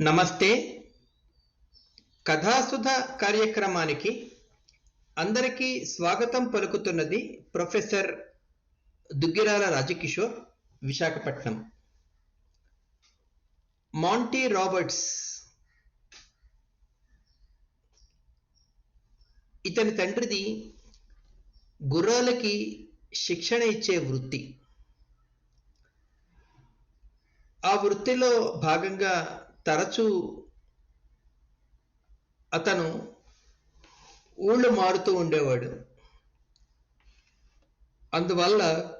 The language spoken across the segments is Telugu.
నమస్తే. కథాసుధ కార్యక్రమానికి అందరికీ స్వాగతం పలుకుతున్నది professor Duggirala Rajkishore Visakhapatnam. Monty Roberts ఇతని తండ్రిది గుర్రాలకి శిక్షణ ఇచ్చే వృత్తి. ఆ వృత్తిలో భాగంగా తరచూ అతను ఊళ్ళు మారుతూ ఉండేవాడు. అందువల్ల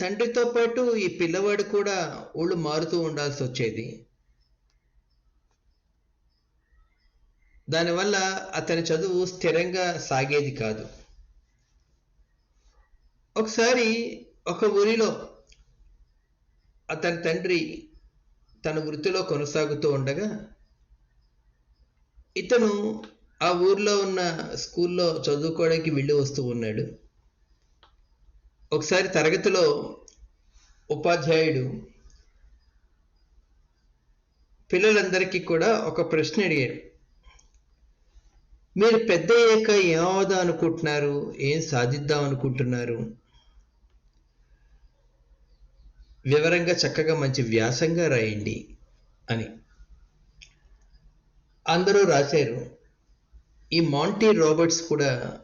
తండ్రితో పాటు ఈ పిల్లవాడు కూడా ఊళ్ళు మారుతూ ఉండాల్సి వచ్చేది. దానివల్ల అతని చదువు స్థిరంగా సాగేది కాదు. ఒకసారి ఒక ఊరిలో అతని తండ్రి తన వృత్తిలో కొనసాగుతూ ఉండగా ఇతను ఆ ఊర్లో ఉన్న స్కూల్లో చదువుకోవడానికి వెళ్ళి వస్తూ ఉన్నాడు. ఒకసారి తరగతిలో ఉపాధ్యాయుడు పిల్లలందరికీ కూడా ఒక ప్రశ్న అడిగాడు. మీరు పెద్ద అయ్యాక ఏమవుదాం అనుకుంటున్నారు? ఏం సాధిద్దాం అనుకుంటున్నారు? వివరంగా చక్కగా మంచి వ్యాసంగా రాయండి అని. అందరూ రాశారు. ఈ మాంటీ రాబర్ట్స్ కూడా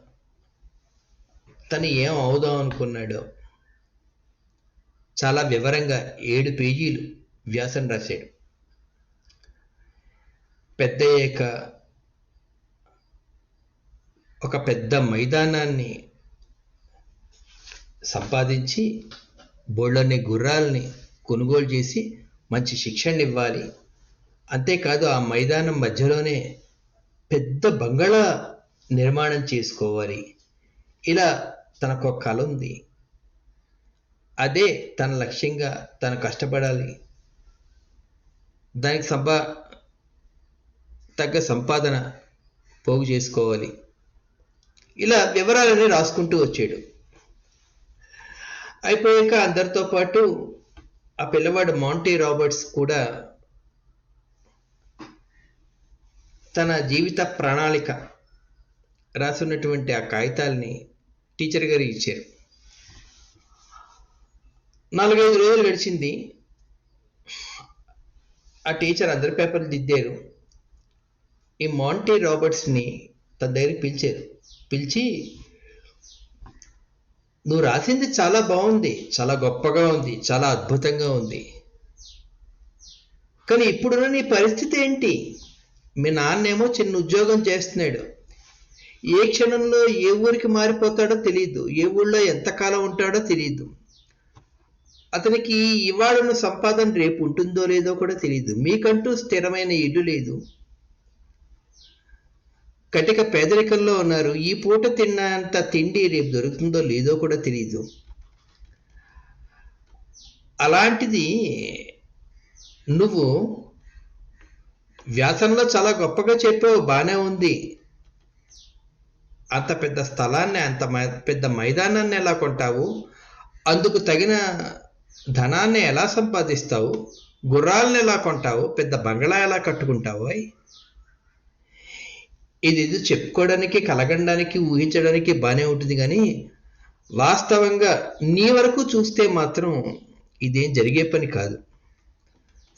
తను ఏం అవుదాం అనుకున్నాడో చాలా వివరంగా ఏడు పేజీలు వ్యాసం రాశాడు. పెద్ద ఏక ఒక పెద్ద మైదానాన్ని సంపాదించి బోళ్ళని గుర్రాలని కొనుగోలు చేసి మంచి శిక్షణ ఇవ్వాలి. అంతేకాదు ఆ మైదానం మధ్యలోనే పెద్ద బంగళా నిర్మాణం చేసుకోవాలి. ఇలా తనకు ఒక కళ ఉంది. అదే తన లక్ష్యంగా తను కష్టపడాలి. దానికి సంపా తగ్గ సంపాదన పోగు చేసుకోవాలి. ఇలా వివరాలన్నీ రాసుకుంటూ వచ్చాడు. అయిపోయాక అందరితో పాటు ఆ పిల్లవాడు మాంటీ రాబర్ట్స్ కూడా తన జీవిత ప్రణాళిక రాసున్నటువంటి ఆ కాగితాలని టీచర్ గారు ఇచ్చారు. నాలుగైదు రోజులు గడిచింది. ఆ టీచర్ అందరి పేపర్లు దిద్దారు. ఈ మాంటీ రాబర్ట్స్ని తన దగ్గరికి పిలిచారు. పిలిచి నువ్వు రాసింది చాలా బాగుంది చాలా గొప్పగా ఉంది చాలా అద్భుతంగా ఉంది. కానీ ఇప్పుడున్న నీ పరిస్థితి ఏంటి? మీ నాన్నేమో చిన్న ఉద్యోగం చేస్తున్నాడు. ఏ క్షణంలో ఏ ఊరికి మారిపోతాడో తెలియదు ఏ ఊళ్ళో ఎంతకాలం ఉంటాడో తెలియదు అతనికి ఇవాళ సంపాదన రేపు ఉంటుందో లేదో కూడా తెలియదు మీకంటూ స్థిరమైన ఇల్లు లేదు. కటిక పేదరికంలో ఉన్నారు. ఈ పూట తిన్నంత తిండి రేపు దొరుకుతుందో లేదో కూడా తెలియదు అలాంటిది నువ్వు వ్యాసంలో చాలా గొప్పగా చెప్పావు. బాగానే ఉంది. అంత పెద్ద స్థలాన్ని అంత పెద్ద మైదానాన్ని ఎలా కొంటావు? అందుకు తగిన ధనాన్ని ఎలా సంపాదిస్తావు? గుర్రాలను ఎలా కొంటావు? పెద్ద బంగళా ఎలా కట్టుకుంటావు? ఇది ఇది చెప్పుకోవడానికి కలగడానికి ఊహించడానికి బాగానే ఉంటుంది కానీ వాస్తవంగా నీ వరకు చూస్తే మాత్రం ఇదేం జరిగే పని కాదు.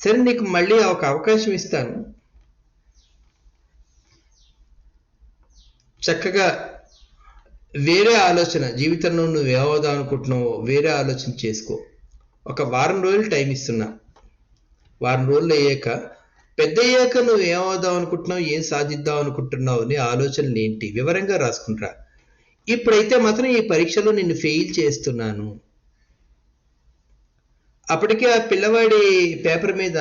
సరే నీకు మళ్ళీ ఒక అవకాశం ఇస్తాను. చక్కగా వేరే ఆలోచన జీవితంలో నువ్వు ఏమవుదాం అనుకుంటున్నావో వేరే ఆలోచన చేసుకో. ఒక వారం రోజులు టైం ఇస్తున్నా. వారం రోజులు అయ్యాక పెద్ద అయ్యాక నువ్వు ఏమవుదాం అనుకుంటున్నావు? ఏం సాధిద్దాం అనుకుంటున్నావు? అని ఆలోచనలు ఏంటి? వివరంగా రాసుకుంటా ఇప్పుడైతే మాత్రం ఈ పరీక్షలో నిన్ను ఫెయిల్ చేస్తున్నాను. అప్పటికే ఆ పిల్లవాడి పేపర్ మీద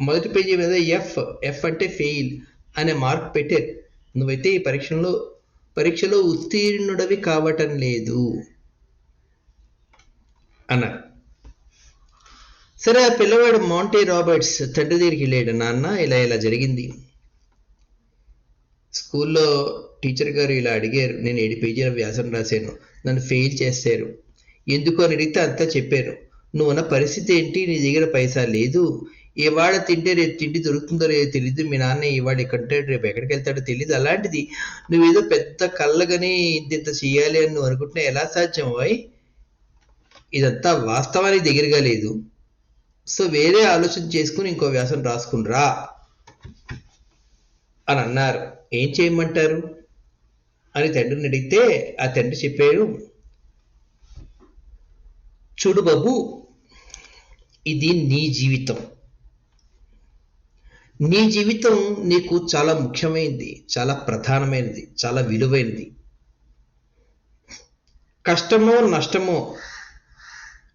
మొదటి పేజీ మీద ఎఫ్ ఎఫ్ అంటే ఫెయిల్ అనే మార్క్ పెట్టారు. నువ్వైతే ఈ పరీక్షలో పరీక్షలో ఉత్తీర్ణుడవి కావటం లేదు. అన్నారు. సరే ఆ పిల్లవాడు మాంటీ రాబర్ట్స్ తండ్రి దగ్గరికి వెళ్ళాడు. నాన్న ఇలా ఇలా జరిగింది. స్కూల్లో టీచర్ గారు ఇలా అడిగారు. నేను ఏడు పేజీల వ్యాసం రాశాను. నన్ను ఫెయిల్ చేశారు. ఎందుకు అని అడిగితే అంతా చెప్పారు. నువ్వు ఉన్న పరిస్థితి ఏంటి? నీ దగ్గర పైసా లేదు. ఇవాళ తింటే రేపు తిండి దొరుకుతుందో లేదో తెలియదు మీ నాన్న ఇవాళ ఎక్కడంటే రేపు ఎక్కడికి వెళ్తాడో తెలియదు అలాంటిది నువ్వేదో పెద్ద కళ్ళగని ఇంత ఇంత చేయాలి అని నువ్వు అనుకుంటున్నా ఎలా సాధ్యం? వై ఇదంతా వాస్తవానికి దగ్గరగా లేదు. సో వేరే ఆలోచన చేసుకుని ఇంకో వ్యాసం రాసుకుని రా అని అన్నారు. ఏం చేయమంటారు? అని తండ్రిని అడిగితే ఆ తండ్రి చెప్పాడు చూడు బాబు ఇది నీ జీవితం. నీ జీవితం నీకు చాలా ముఖ్యమైనది చాలా ప్రధానమైనది చాలా విలువైనది. కష్టమో నష్టమో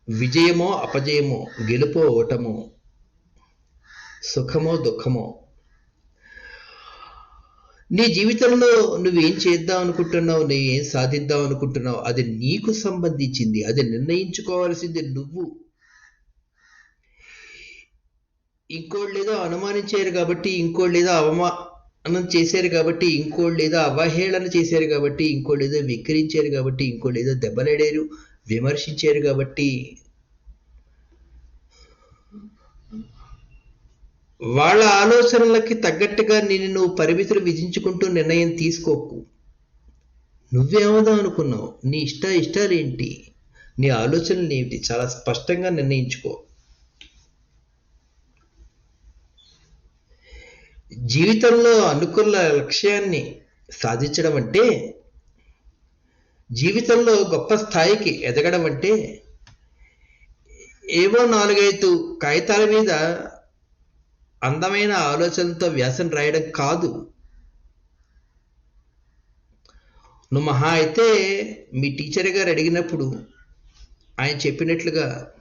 విజయమో అపజయమో గెలుపో ఓటమో సుఖమో దుఃఖమో. నీ జీవితంలో నువ్వేం చేద్దాం అనుకుంటున్నావు నీ ఏం సాధిద్దాం అనుకుంటున్నావు అది నీకు సంబంధించింది అది నిర్ణయించుకోవాల్సింది నువ్వు. ఇంకోళ్ళు ఏదో అనుమానించారు కాబట్టి ఇంకోళ్ళు ఏదో అవమానం చేశారు కాబట్టి ఇంకోళ్ళు ఏదో అవహేళన చేశారు కాబట్టి ఇంకోళ్ళు ఏదో విక్రించారు కాబట్టి ఇంకోళ్ళు ఏదో దెబ్బలాడారు. విమర్శించారు కాబట్టి వాళ్ళ ఆలోచనలకి తగ్గట్టుగా నేను నువ్వు పరిమితులు విధించుకుంటూ నిర్ణయం తీసుకోకు. నువ్వేమవుదాం అనుకున్నావు? నీ ఇష్ట ఇష్టాలు ఏంటి నీ ఆలోచనలు ఏమిటి? చాలా స్పష్టంగా నిర్ణయించుకో. జీవితంలో అనుకున్న లక్ష్యాన్ని సాధించడం అంటే జీవితంలో గొప్ప స్థాయికి ఎదగడం అంటే ఏవో నాలుగైదు కాగితాల మీద అందమైన ఆలోచనలతో వ్యాసం రాయడం కాదు. నువ్వు మహా అయితే మీ టీచర్ గారు అడిగినప్పుడు ఆయన చెప్పినట్లుగా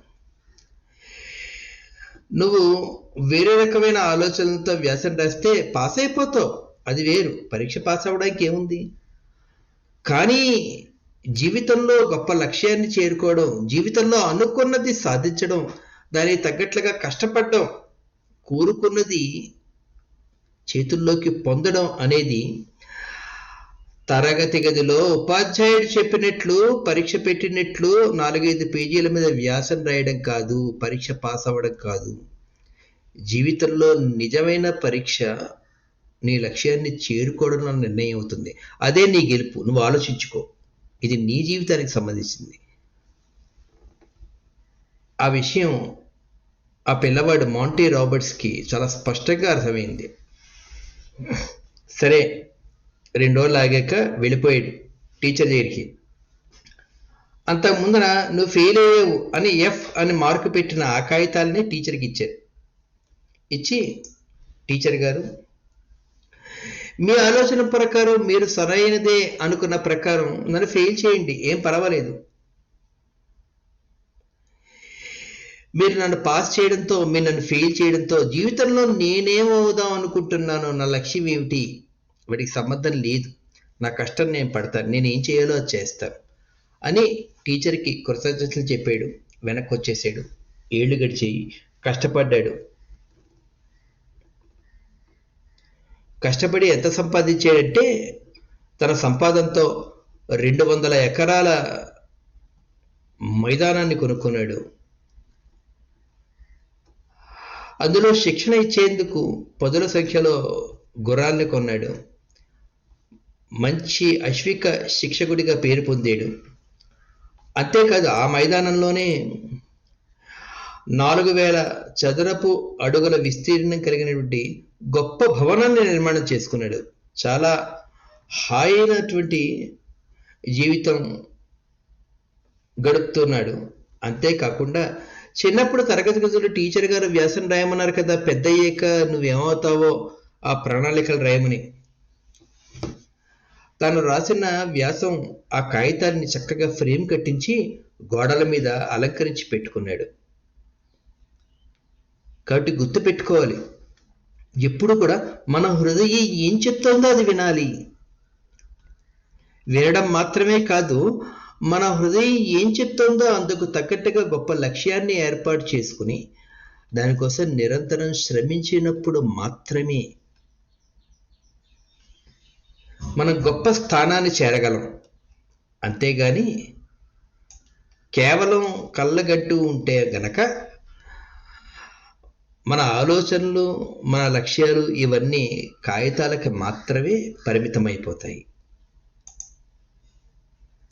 నువ్వు వేరే రకమైన ఆలోచనలతో వ్యాసం రాస్తే పాస్ అయిపోతావు అది వేరు. పరీక్ష పాస్ అవ్వడానికి ఏముంది? కానీ జీవితంలో గొప్ప లక్ష్యాన్ని చేరుకోవడం జీవితంలో అనుకున్నది సాధించడం దానికి తగ్గట్లుగా కష్టపడడం కోరుకున్నది చేతుల్లోకి పొందడం అనేది తరగతి గదిలో ఉపాధ్యాయుడు చెప్పినట్లు పరీక్ష పెట్టినట్లు నాలుగైదు పేజీల మీద వ్యాసం రాయడం కాదు పరీక్ష పాస్ అవ్వడం కాదు. జీవితంలో నిజమైన పరీక్ష నీ లక్ష్యాన్ని చేరుకోవడం నిర్ణయం అవుతుంది. అదే నీ గెలుపు. నువ్వు ఆలోచించుకో. ఇది నీ జీవితానికి సంబంధించింది. ఆ విషయం ఆ పిల్లవాడు మాంటీ రాబర్ట్స్కి చాలా స్పష్టంగా అర్థమైంది. సరే రెండు రోజులు ఆగాక వెళ్ళిపోయాడు టీచర్ దగ్గరికి. అంతకు ముందర నువ్వు ఫెయిల్ అయ్యావు అని ఎఫ్ అని మార్కు పెట్టిన ఆ కాగితాలని టీచర్కి ఇచ్చారు. ఇచ్చి టీచర్ గారు మీ ఆలోచన ప్రకారం మీరు సరైనదే అనుకున్న ప్రకారం నన్ను ఫెయిల్ చేయండి. ఏం పర్వాలేదు. మీరు నన్ను పాస్ చేయడంతో మీరు నన్ను ఫెయిల్ చేయడంతో జీవితంలో నేనేమవుదాం అనుకుంటున్నాను నా లక్ష్యం ఏమిటి? వాటికి సంబంధం లేదు. నా కష్టం నేను పడతాను. నేను ఏం చేయాలో అది చేస్తాను. అని టీచర్కి కృతజ్ఞతలు చెప్పాడు. వెనక్కి వచ్చేసాడు. ఏళ్ళు గడిచేయి. కష్టపడ్డాడు. కష్టపడి ఎంత సంపాదించాడంటే తన సంపాదనతో రెండు వందల ఎకరాల మైదానాన్ని కొనుక్కున్నాడు. అందులో శిక్షణ ఇచ్చేందుకు పదుల సంఖ్యలో గుర్రాల్ని కొన్నాడు. మంచి అశ్విక శిక్షకుడిగా పేరు పొందాడు. అంతేకాదు ఆ మైదానంలోనే నాలుగు వేల చదరపు అడుగుల విస్తీర్ణం కలిగినటువంటి గొప్ప భవనాన్ని నిర్మాణం చేసుకున్నాడు. చాలా హాయినటువంటి జీవితం గడుపుతున్నాడు. అంతేకాకుండా చిన్నప్పుడు తరగతి గదులు టీచర్ గారు వ్యాసం రాయమన్నారు కదా పెద్ద అయ్యాక నువ్వేమవుతావో ఆ ప్రణాళికలు రాయమని. తాను రాసిన వ్యాసం ఆ కాగితాన్ని చక్కగా ఫ్రేమ్ కట్టించి గోడల మీద అలంకరించి పెట్టుకున్నాడు. కాబట్టి గుర్తు పెట్టుకోవాలి. ఎప్పుడు కూడా మన హృదయం ఏం చెప్తోందో అది వినాలి. వినడం మాత్రమే కాదు మన హృదయం ఏం చెప్తోందో అందుకు తగ్గట్టుగా గొప్ప లక్ష్యాన్ని ఏర్పాటు చేసుకుని దానికోసం నిరంతరం శ్రమించినప్పుడు మాత్రమే మనం గొప్ప స్థానాన్ని చేరగలం. అంతేగాని కేవలం కళ్ళగట్టు ఉంటే గనక మన ఆలోచనలు మన లక్ష్యాలు ఇవన్నీ కాగితాలకి మాత్రమే పరిమితమైపోతాయి.